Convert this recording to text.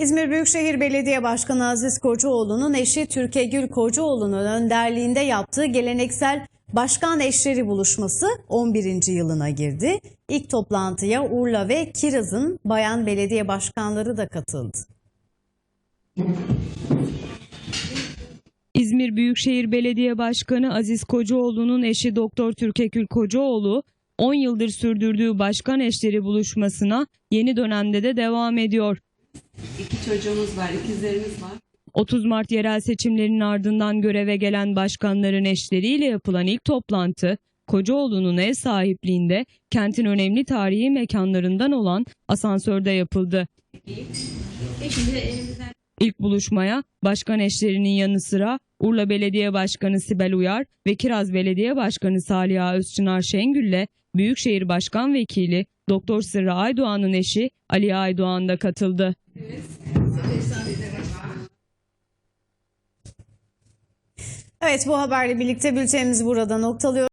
İzmir Büyükşehir Belediye Başkanı Aziz Kocaoğlu'nun eşi Türkiye Gül Kocaoğlu'nun önderliğinde yaptığı geleneksel başkan eşleri buluşması 11. yılına girdi. İlk toplantıya Urla ve Kiraz'ın bayan belediye başkanları da katıldı. İzmir Büyükşehir Belediye Başkanı Aziz Kocaoğlu'nun eşi Doktor Türkekül Kocaoğlu 10 yıldır sürdürdüğü başkan eşleri buluşmasına yeni dönemde de devam ediyor. İki çocuğumuz var, ikizlerimiz var. 30 Mart yerel seçimlerinin ardından göreve gelen başkanların eşleriyle yapılan ilk toplantı Kocaoğlu'nun ev sahipliğinde kentin önemli tarihi mekanlarından olan asansörde yapıldı. İlk buluşmaya başkan eşlerinin yanı sıra Urla Belediye Başkanı Sibel Uyar ve Kiraz Belediye Başkanı Saliha Özçınar Şengül'le Büyükşehir Başkan Vekili Doktor Sırrı Aydoğan'ın eşi Ali Aydoğan da katıldı. Evet bu haberle birlikte bültenimizi burada noktalıyoruz.